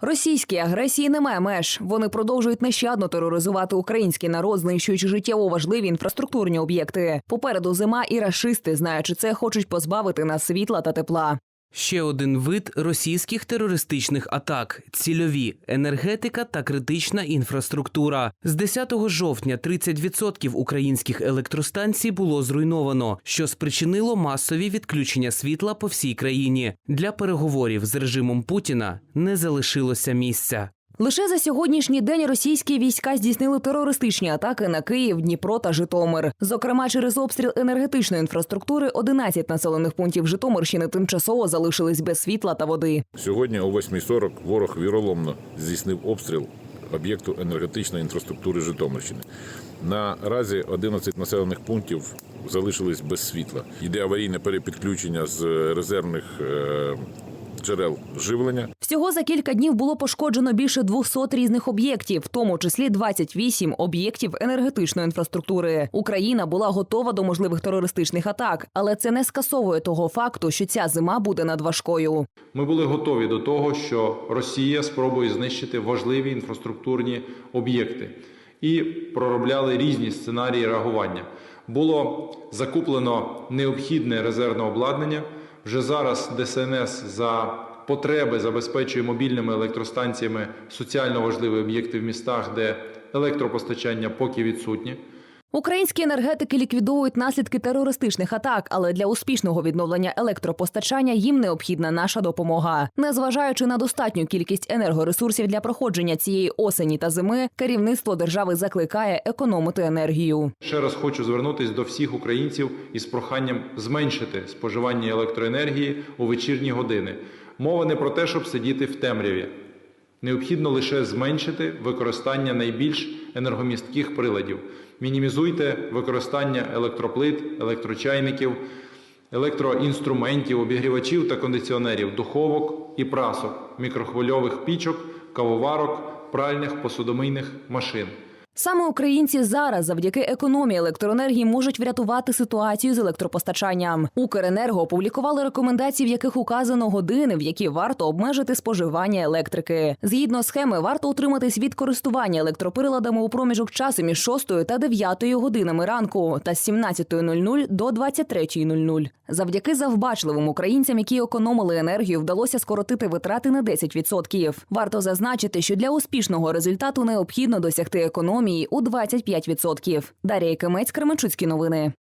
Російській агресії немає меж. Вони продовжують нещадно тероризувати український народ, знищуючи життєво важливі інфраструктурні об'єкти. Попереду зима і рашисти, знаючи це, хочуть позбавити нас світла та тепла. Ще один вид російських терористичних атак: цільові енергетика та критична інфраструктура. З 10 жовтня 30% українських електростанцій було зруйновано, що спричинило масові відключення світла по всій країні. Для переговорів з режимом Путіна не залишилося місця. Лише за сьогоднішній день російські війська здійснили терористичні атаки на Київ, Дніпро та Житомир. Зокрема, через обстріл енергетичної інфраструктури 11 населених пунктів Житомирщини тимчасово залишились без світла та води. Сьогодні о 8.40 ворог віроломно здійснив обстріл об'єкту енергетичної інфраструктури Житомирщини. Наразі 11 населених пунктів залишились без світла. Йде аварійне перепідключення з резервних е, джерел живлення. Всього за кілька днів було пошкоджено більше 200 різних об'єктів, в тому числі 28 об'єктів енергетичної інфраструктури. Україна була готова до можливих терористичних атак, але це не скасовує того факту, що ця зима буде надважкою. Ми були готові до того, що Росія спробує знищити важливі інфраструктурні об'єкти і проробляли різні сценарії реагування. Було закуплено необхідне резервне обладнання. Вже зараз ДСНС за потреби забезпечує мобільними електростанціями соціально важливі об'єкти в містах, де електропостачання поки відсутнє. Українські енергетики ліквідовують наслідки терористичних атак, але для успішного відновлення електропостачання їм необхідна наша допомога. Незважаючи на достатню кількість енергоресурсів для проходження цієї осені та зими, керівництво держави закликає економити енергію. Ще раз хочу звернутися до всіх українців із проханням зменшити споживання електроенергії у вечірні години. Мова не про те, щоб сидіти в темряві. Необхідно лише зменшити використання найбільш енергомістких приладів. Мінімізуйте використання електроплит, електрочайників, електроінструментів, обігрівачів та кондиціонерів, духовок і прасок, мікрохвильових пічок, кавоварок, пральних посудомийних машин. Саме українці зараз, завдяки економії електроенергії, можуть врятувати ситуацію з електропостачанням. Укренерго опублікували рекомендації, в яких указано години, в які варто обмежити споживання електрики. Згідно схеми, варто утриматись від користування електроприладами у проміжок часу між 6 та 9 годинами ранку та з 17.00 до 23.00. Завдяки завбачливим українцям, які економили енергію, вдалося скоротити витрати на 10%. Варто зазначити, що для успішного результату необхідно досягти економії у 25%. Дар'я Кемець, Кременчуцькі новини.